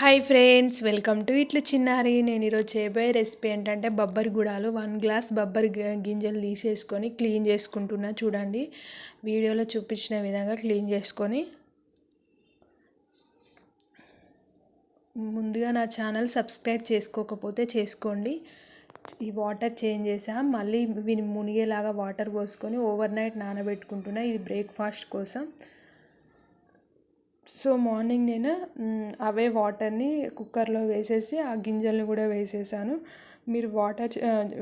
Hi friends welcome to ఇట్లు చిన్నారి నేను ఈరోజు చేయబోయే రెసిపీ ఏంటంటే బొబ్బరి గుడాలు వన్ గ్లాస్ బొబ్బరి గింజలు తీసేసుకొని క్లీన్ చేసుకుంటున్నా చూడండి వీడియోలో చూపించిన విధంగా క్లీన్ చేసుకొని ముందుగా నా ఛానల్ సబ్స్క్రైబ్ చేసుకోకపోతే చేసుకోండి ఈ వాటర్ చేంజ్ చేసా మళ్ళీ వీని మునిగేలాగా వాటర్ పోసుకొని ఓవర్ నైట్ నానబెట్టుకుంటున్నా. ఇది బ్రేక్ఫాస్ట్ కోసం. సో మార్నింగ్ నేను అవే వాటర్ని కుక్కర్లో వేసేసి ఆ గింజల్ని కూడా వేసేసాను. మీరు వాటర్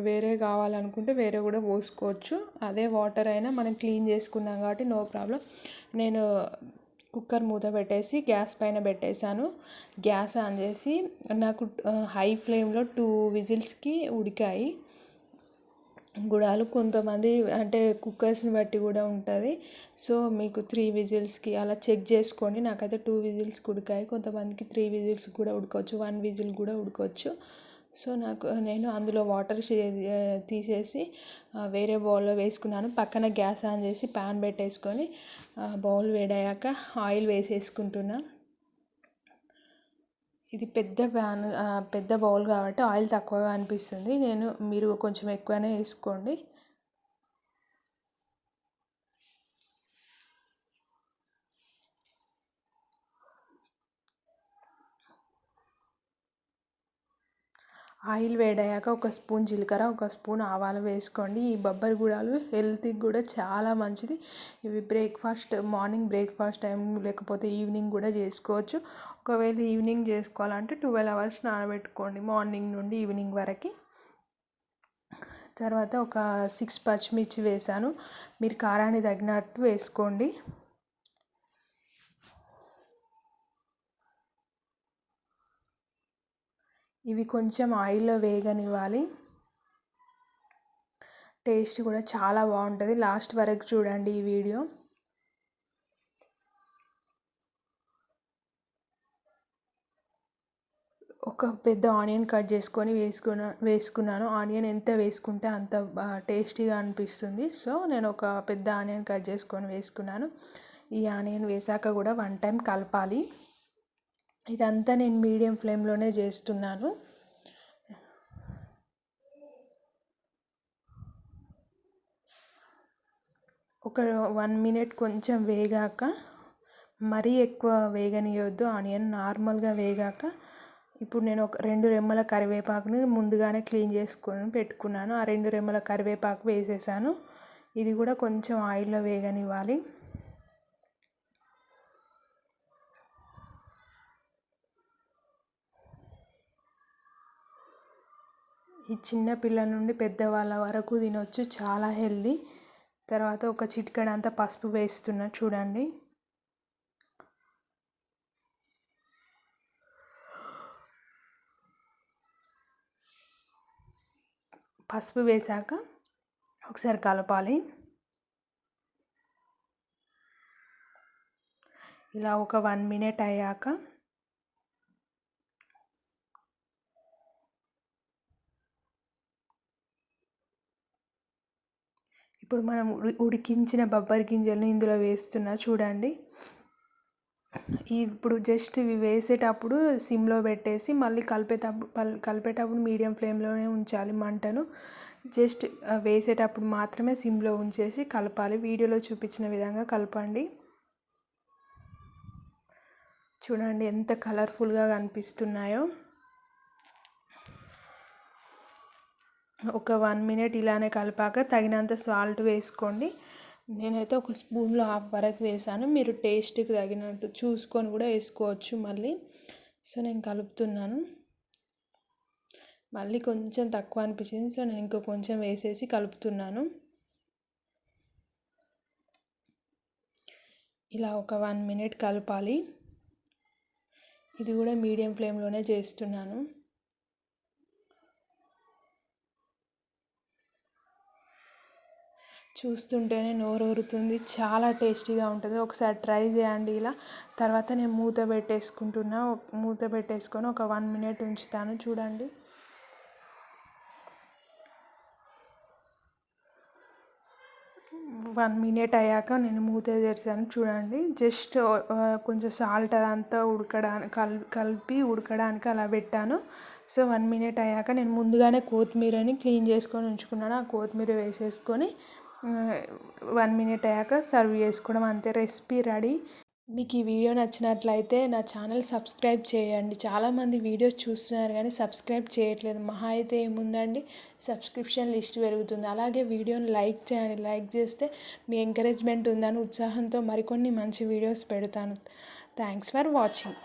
వేరే కావాలనుకుంటే వేరే కూడా పోసుకోవచ్చు. అదే వాటర్ అయినా మనం క్లీన్ చేసుకున్నాం కాబట్టి నో ప్రాబ్లం. నేను కుక్కర్ మూత పెట్టేసి గ్యాస్ పైన పెట్టేశాను. గ్యాస్ ఆన్ చేసి నాకు హై ఫ్లేమ్లో టూ విజిల్స్కి ఉడికాయి. గుడాలు కొంతమంది అంటే కుక్కర్స్ని బట్టి కూడా ఉంటుంది. సో మీకు త్రీ విజిల్స్కి అలా చెక్ చేసుకోండి. నాకైతే టూ విజిల్స్ ఉడికాయి. కొంతమందికి త్రీ విజిల్స్ కూడా ఉడకవచ్చు. వన్ విజిల్ కూడా ఉడకవచ్చు. సో నాకు నేను అందులో వాటర్ తీసేసి వేరే బౌల్లో వేసుకున్నాను. పక్కన గ్యాస్ ఆన్ చేసి ప్యాన్ పెట్టేసుకొని బౌల్ వేడయ్యాక ఆయిల్ వేసేసుకుంటున్నా. ఇది పెద్ద ప్యాన్ పెద్ద బౌల్ కాబట్టి ఆయిల్ తక్కువగా అనిపిస్తుంది. నేను మీరు కొంచెం ఎక్కువనే వేసుకోండి. ఆయిల్ వేడయ్యాక ఒక స్పూన్ జీలకర్ర ఒక స్పూన్ ఆవాలు వేసుకోండి. ఈ బొబ్బరి గుడాలు హెల్త్కి కూడా చాలా మంచిది. ఇవి బ్రేక్ఫాస్ట్ మార్నింగ్ బ్రేక్ఫాస్ట్ టైం లేకపోతే ఈవినింగ్ కూడా చేసుకోవచ్చు. ఒకవేళ ఈవినింగ్ చేసుకోవాలంటే ట్వెల్వ్ అవర్స్ నానబెట్టుకోండి మార్నింగ్ నుండి ఈవినింగ్ వరకు. తర్వాత ఒక సిక్స్ పచ్చిమిర్చి వేసాను. మీరు కారాన్ని తగినట్టు వేసుకోండి. ఇవి కొంచెం ఆయిల్లో వేగనివ్వాలి. టేస్ట్ కూడా చాలా బాగుంటుంది. లాస్ట్ వరకు చూడండి ఈ వీడియో. ఒక పెద్ద ఆనియన్ కట్ చేసుకొని వేసుకున్న వేసుకున్నాను. ఆనియన్ ఎంత వేసుకుంటే అంత టేస్టీగా అనిపిస్తుంది. సో నేను ఒక పెద్ద ఆనియన్ కట్ చేసుకొని వేసుకున్నాను. ఈ ఆనియన్ వేసాక కూడా వన్ టైం కలపాలి. ఇదంతా నేను మీడియం ఫ్లేమ్లోనే చేస్తున్నాను. ఒక వన్ మినిట్ కొంచెం వేగాక మరీ ఎక్కువ వేగనీయొద్దు ఆనియన్ నార్మల్గా వేగాక ఇప్పుడు నేను ఒక రెండు రెమ్మల కరివేపాకుని ముందుగానే క్లీన్ చేసుకొని పెట్టుకున్నాను. ఆ రెండు రెమ్మల కరివేపాకు వేసేసాను. ఇది కూడా కొంచెం ఆయిల్లో వేగనివ్వాలి. ఈ చిన్న పిల్లల నుండి పెద్దవాళ్ళ వరకు తినొచ్చు చాలా హెల్దీ. తర్వాత ఒక చిటికెడంతా పసుపు వేస్తున్నా చూడండి. పసుపు వేసాక ఒకసారి కలపాలి. ఇలా ఒక వన్ మినిట్ అయ్యాక ఇప్పుడు మనం ఉడికించిన బొబ్బరి గింజలను ఇందులో వేస్తున్నా చూడండి. ఇప్పుడు జస్ట్ ఇవి వేసేటప్పుడు సిమ్లో పెట్టేసి మళ్ళీ కలిపేటప్పుడు కలిపేటప్పుడు మీడియం ఫ్లేమ్లోనే ఉంచాలి మంటను. జస్ట్ వేసేటప్పుడు మాత్రమే సిమ్లో ఉంచేసి కలపాలి. వీడియోలో చూపించిన విధంగా కలపండి. చూడండి ఎంత కలర్ఫుల్గా కనిపిస్తున్నాయో. ఒక వన్ మినిట్ ఇలానే కలిపాక తగినంత సాల్ట్ వేసుకోండి. నేనైతే ఒక స్పూన్లో హాఫ్ వరకు వేసాను. మీరు టేస్ట్కి తగినట్టు చూసుకొని కూడా వేసుకోవచ్చు మళ్ళీ. సో నేను కలుపుతున్నాను. మళ్ళీ కొంచెం తక్కువ అనిపించింది. సో నేను ఇంకో కొంచెం వేసేసి కలుపుతున్నాను. ఇలా ఒక వన్ మినిట్ కలపాలి. ఇది కూడా మీడియం ఫ్లేమ్లోనే చేస్తున్నాను. చూస్తుంటేనే నోరూరుతుంది. చాలా టేస్టీగా ఉంటుంది. ఒకసారి ట్రై చేయండి ఇలా. తర్వాత నేను మూత పెట్టేసుకుంటున్నా. మూత పెట్టేసుకొని ఒక వన్ మినిట్ ఉంచుతాను. చూడండి. వన్ మినిట్ అయ్యాక నేను మూత తెరిచాను. చూడండి. జస్ట్ కొంచెం సాల్ట్ అదంతా ఉడకడానికి కల్ కలిపి ఉడకడానికి అలా పెట్టాను. సో వన్ మినిట్ అయ్యాక నేను ముందుగానే కొత్తిమీరని క్లీన్ చేసుకొని ఉంచుకున్నాను. ఆ కొత్తిమీర వేసేసుకొని వన్ మినిట్ అయ్యాక సర్వ్ చేసుకోవడం అంతే రెసిపీ రెడీ. మీకు ఈ వీడియో నచ్చినట్లయితే నా ఛానల్ సబ్స్క్రైబ్ చేయండి. చాలామంది వీడియోస్ చూస్తున్నారు కానీ సబ్స్క్రైబ్ చేయట్లేదు. మహా అయితే ఏముందండి? సబ్స్క్రిప్షన్ లిస్ట్ పెరుగుతుంది. అలాగే వీడియోని లైక్ చేయండి. లైక్ చేస్తే మీ ఎంకరేజ్మెంట్ ఉందని ఉత్సాహంతో మరికొన్ని మంచి వీడియోస్ పెడతాను. Thanks for watching.